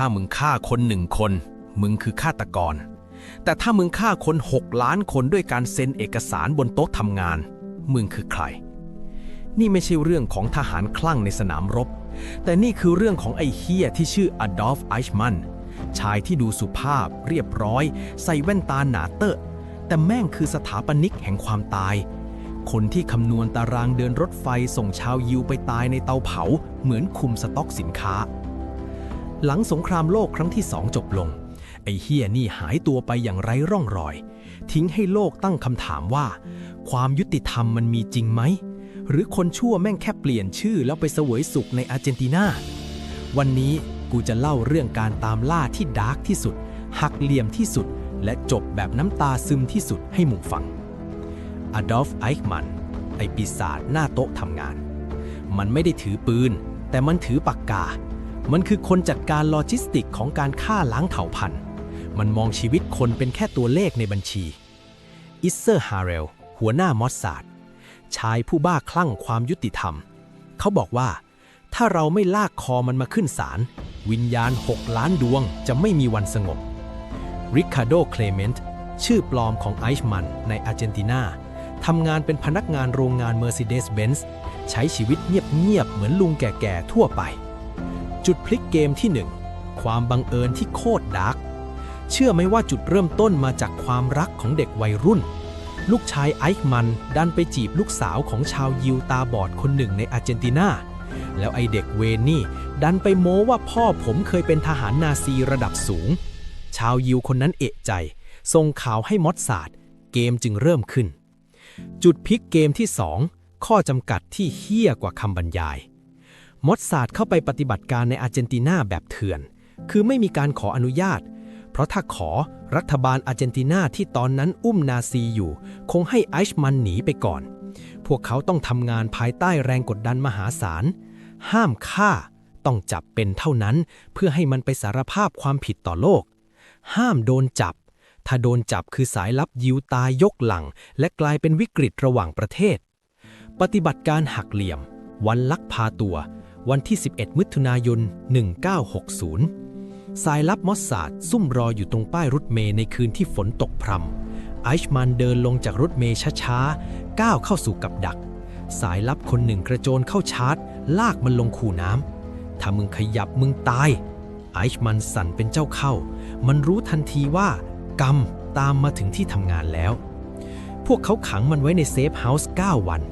ถ้ามึงฆ่าคนหนึ่งคน มึงคือฆาตกร แต่ถ้ามึงฆ่าคน 6 ล้านคนด้วยการเซ็นเอกสารบนโต๊ะทำงาน มึงคือใคร นี่ไม่ใช่เรื่องของทหารคลั่งในสนามรบ แต่นี่คือเรื่องของไอ้เฮียที่ชื่ออดอล์ฟไอชมันชายที่ดูสุภาพเรียบร้อย ใส่แว่นตาหนาเตอะ แต่แม่งคือสถาปนิกแห่งความตาย คนที่คำนวณตารางเดินรถไฟส่งชาวยิวไปตายในเตาเผา เหมือนคุมสต็อกสินค้า หลังสงครามโลกครั้งที่สองจบลง ไอเฮียนี่หายตัวไปอย่างไร้ร่องรอย ทิ้งให้โลกตั้งคำถามว่า ความยุติธรรมมันมีจริงไหม หรือคนชั่วแม่งแค่เปลี่ยนชื่อแล้วไปเสวยสุขในอาร์เจนตินาวันนี้กูจะเล่าเรื่องการตามล่าที่ดาร์กที่สุด หักเหลี่ยมที่สุด และจบแบบน้ำตาซึมที่สุดให้หมู่ฟังอดอล์ฟไอค์มัน ไอปีศาจหน้าโต๊ะทำงาน มันไม่ได้ถือปืน แต่มันถือปากกา มันคือคนจัดการโลจิสติกของการฆ่าล้างเผ่าพันธุ์ มันมองชีวิตคนเป็นแค่ตัวเลขในบัญชี อิสเซอร์ฮาเรล หัวหน้ามอสซาดชายผู้บ้าคลั่งความยุติธรรม เขาบอกว่า ถ้าเราไม่ลากคอมันมาขึ้นศาล วิญญาณ 6 ล้านดวงจะไม่มีวันสงบ ริคาโด เคลเมนต์ ชื่อปลอมของไอช์มันในอาร์เจนตินาทำงานเป็นพนักงานโรงงาน Mercedes-Benz ใช้ชีวิตเงียบๆ เหมือนลุงแก่ๆ ทั่วไป จุดพลิกเกมที่ 1 ความบังเอิญที่โคตรดาร์กเชื่อไหมว่าจุดเริ่มต้นมาจากความรักของเด็กวัยรุ่น ลูกชายไอค์มันดันไปจีบลูกสาวของชาวยิวตาบอดคนหนึ่งในอาร์เจนตินา แล้วไอเด็กเวนนี่ ดันไปโม้ว่าพ่อผมเคยเป็นทหารนาซีระดับสูง ชาวยิวคนนั้นเอะใจ ส่งข่าวให้มอสซาดเกมจึงเริ่มขึ้น จุดพลิกเกมที่ 2 ข้อจำกัดที่เฮี้ยกว่าคำบรรยาย มอสซาดเข้าไปปฏิบัติการในอาร์เจนตินาแบบเถื่อน คือไม่มีการขออนุญาต เพราะถ้าขอรัฐบาลอาร์เจนตินาที่ตอนนั้นอุ้มนาซีอยู่ คงให้ไอชมันหนีไปก่อน พวกเขาต้องทำงานภายใต้แรงกดดันมหาศาล ห้ามฆ่า ต้องจับเป็นเท่านั้น เพื่อให้มันไปสารภาพความผิดต่อโลก ห้ามโดนจับ ถ้าโดนจับคือสายลับยิวตายยกหลัง และกลายเป็นวิกฤตระหว่างประเทศ ปฏิบัติการหักเหลี่ยม วันลักพาตัว วันที่ 11 มิถุนายน 1960 สายลับมอสซาดซุ่มรออยู่ตรงป้ายรถเมล์ในคืนที่ฝนตกพรำไอชมันเดินลงจากรถเมล์ช้าๆ ก้าวเข้าสู่กับดัก สายลับคนหนึ่งกระโจนเข้าชาร์จ ลากมันลงคูน้ำ ถ้ามึงขยับมึงตาย ไอชมันสั่นเป็นเจ้าเข้า มันรู้ทันทีว่ากรรมตามมาถึงที่ทำงานแล้ว พวกเขาขังมันไว้ในเซฟเฮาส์9วัน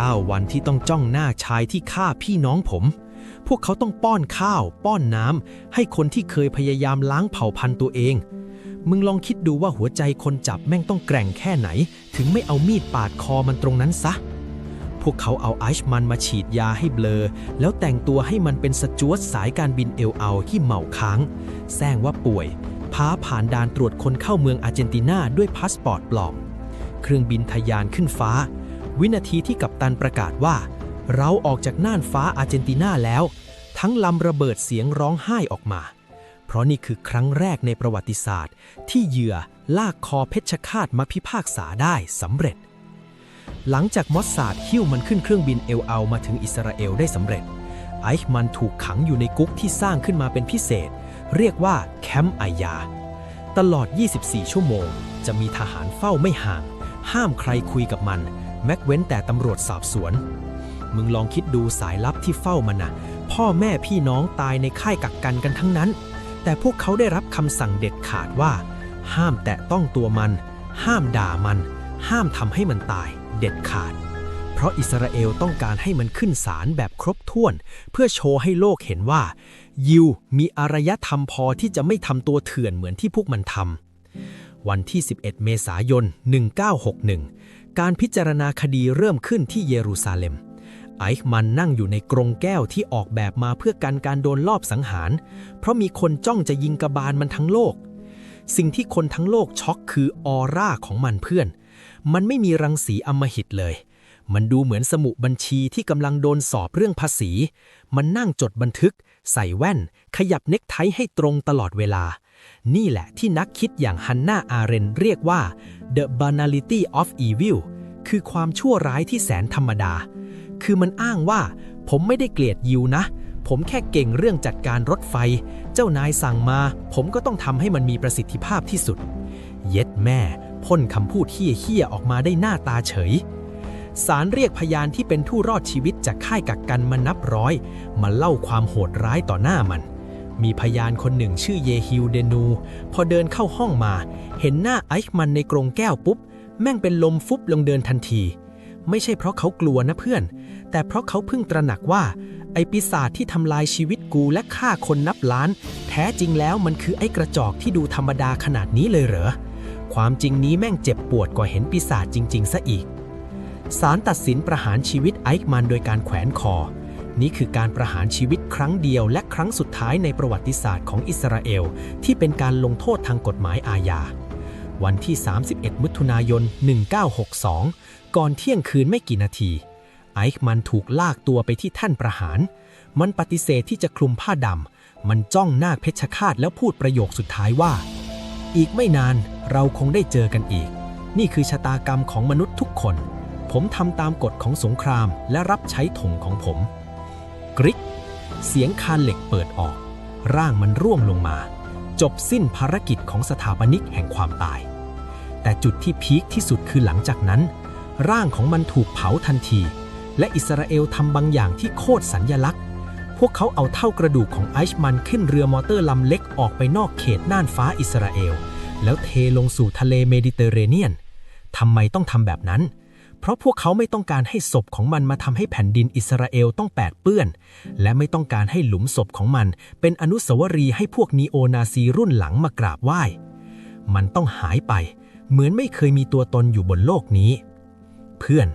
9 วันที่ต้องจ้องหน้าชายที่ฆ่าพี่น้องผม พวกเขาต้องป้อนข้าว ป้อนน้ำ ให้คนที่เคยพยายามล้างเผ่าพันธุ์ตัวเอง มึงลองคิดดูว่าหัวใจคนจับแม่งต้องแกร่งแค่ไหน ถึงไม่เอามีดปาดคอมันตรงนั้นซะ พวกเขาเอาไอชมันมาฉีดยาให้เบลอ แล้วแต่งตัวให้มันเป็นสจวตสายการบินเอลเอาที่เหมาค้างแซงว่าป่วยพาผ่านด่านตรวจคนเข้าเมืองอาร์เจนตินาด้วยพาสปอร์ตปลอม เครื่องบินทะยานขึ้นฟ้า วินาทีที่กัปตันประกาศว่า เราออกจากน่านฟ้าอาร์เจนตินาแล้ว ทั้งลำระเบิดเสียงร้องไห้ออกมา เพราะนี่คือครั้งแรกในประวัติศาสตร์ ที่เหยื่อลากคอเพชฌฆาตมาพิพากษาได้สำเร็จ หลังจากมอสซาดหิ้วมันขึ้นเครื่องบินเอลเอามาถึงอิสราเอลได้สำเร็จ ไอช์มันถูกขังอยู่ในกุ๊กที่สร้างขึ้นมาเป็นพิเศษ เรียกว่าแคมป์อายา ตลอด 24 ชั่วโมง จะมีทหารเฝ้าไม่ห่าง ห้ามใครคุยกับมัน แม้เว้นแต่ตำรวจสอบสวน มึงลองคิดดูสายลับที่เฝ้ามันนะพ่อแม่พี่น้องตายในค่ายกักกันกันทั้งนั้น แต่พวกเขาได้รับคำสั่งเด็ดขาดว่า ห้ามแตะต้องตัวมัน ห้ามด่ามัน ห้ามทำให้มันตาย เด็ดขาด เพราะอิสราเอลต้องการให้มันขึ้นศาลแบบครบถ้วน เพื่อโชว์ให้โลกเห็นว่า ยิวมีอารยธรรมพอที่จะไม่ทำตัวเถื่อนเหมือนที่พวกมันทำวันที่ 11 เมษายน 1961 การพิจารณาคดีเริ่มขึ้นที่เยรูซาเล็ม ไอค์มันนั่งอยู่ในกรงแก้วที่ออกแบบมาเพื่อกันการโดนลอบสังหาร เพราะมีคนจ้องจะยิงกระบาลมันทั้งโลก สิ่งที่คนทั้งโลกช็อกคือออร่าของมันเพื่อน มันไม่มีรังสีอมหิตเลย มันดูเหมือนสมุดบัญชีที่กำลังโดนสอบเรื่องภาษี มันนั่งจดบันทึก ใส่แว่น ขยับเน็กไทให้ตรงตลอดเวลา นี่แหละที่นักคิดอย่างฮันนาอาเรนเรียกว่า the banality of evil คือความชั่วร้ายที่แสนธรรมดา คือมันอ้างว่า ผมไม่ได้เกลียดยิวนะ ผมแค่เก่งเรื่องจัดการรถไฟ เจ้านายสั่งมา ผมก็ต้องทำให้มันมีประสิทธิภาพที่สุด เย็ดแม่พ่นคำพูดเฮี้ยๆออกมาได้หน้าตาเฉย ศาลเรียกพยานที่เป็นผู้รอดชีวิตจากค่ายกักกันมานับร้อย มาเล่าความโหดร้ายต่อหน้ามัน มีพยานคนหนึ่งชื่อเยฮิวเดนู พอเดินเข้าห้องมา เห็นหน้าไอซ์มันในกรงแก้วปุ๊บ แม่งเป็นลมฟุบลงเดินทันที ไม่ใช่เพราะเขากลัวนะเพื่อน แต่เพราะเขาเพิ่งตระหนักว่าไอปีศาจที่ทำลายชีวิตกูและฆ่าคนนับล้าน แท้จริงแล้วมันคือไอ้กระจอกที่ดูธรรมดาขนาดนี้เลยเหรอ ความจริงนี้แม่งเจ็บปวดกว่าเห็นปีศาจจริง ๆ ซะอีก ศาลตัดสินประหารชีวิตไอซ์มันโดยการแขวนคอ นี่คือการประหารชีวิตครั้งเดียวและครั้งสุดท้ายในประวัติศาสตร์ของอิสราเอล ที่เป็นการลงโทษทางกฎหมายอาญา วันที่ 31 มิถุนายน 1962 ก่อนเที่ยงคืนไม่กี่นาที ไอซ์มันถูกลากตัวไปที่แท่นประหาร มันปฏิเสธที่จะคลุมผ้าดำ มันจ้องหน้าเพชฌฆาตแล้วพูดประโยคสุดท้ายว่า อีกไม่นานเราคงได้เจอกันอีก นี่คือชะตากรรมของมนุษย์ทุกคน ผมทำตามกฎของสงครามและรับใช้ธงของผม กริก เสียงคานเหล็กเปิดออก ร่างมันร่วงลงมา จบสิ้นภารกิจของสถาปนิกแห่งความตาย แต่จุดที่พีคที่สุดคือหลังจากนั้น ร่างของมันถูกเผาทันที และอิสราเอลทำบางอย่างที่โคตรสัญญลักษณ์ พวกเขาเอาเท่ากระดูกของไอซ์มันขึ้นเรือมอเตอร์ลำเล็กออกไปนอกเขตน่านฟ้าอิสราเอล แล้วเทลงสู่ทะเลเมดิเตอร์เรเนียนทำไมต้องทำแบบนั้นเพราะพวกเขาไม่ต้องการให้ศพของมันมาทำให้แผ่นดินอิสราเอลต้องแปดเปื้อน และไม่ต้องการให้หลุมศพของมัน เป็นอนุสาวรีย์ให้พวกนีโอนาซีรุ่นหลังมากราบไหว้ มันต้องหายไป เหมือนไม่เคยมีตัวตนอยู่บนโลกนี้ เพื่อน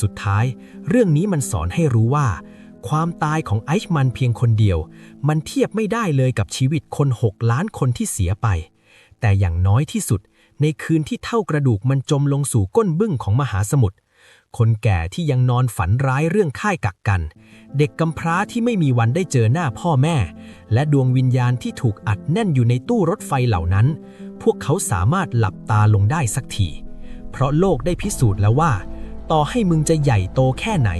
สุดท้าย เรื่องนี้มันสอนให้รู้ว่า ความตายของไอซ์มันเพียงคนเดียว มันเทียบไม่ได้เลยกับชีวิตคน6ล้านคนที่เสียไป แต่อย่างน้อยที่สุด ในคืนที่เท่ากระดูกมันจมลงสู่ก้นบึ้งของมหาสมุทร คนแก่ที่ยังนอนฝันร้ายเรื่องค่ายกักกัน เด็กกำพร้าที่ไม่มีวันได้เจอหน้าพ่อแม่ และดวงวิญญาณที่ถูกอัดแน่นอยู่ในตู้รถไฟเหล่านั้น พวกเขาสามารถหลับตาลงได้สักที เพราะโลกได้พิสูจน์แล้วว่า ต่อให้มึงจะใหญ่โตแค่ไหน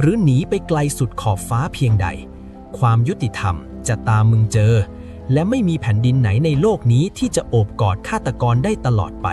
หรือหนีไปไกลสุดขอบฟ้าเพียงใด ความยุติธรรมจะตามมึงเจอ และไม่มีแผ่นดินไหนในโลกนี้ที่จะโอบกอดฆาตกรได้ตลอดไป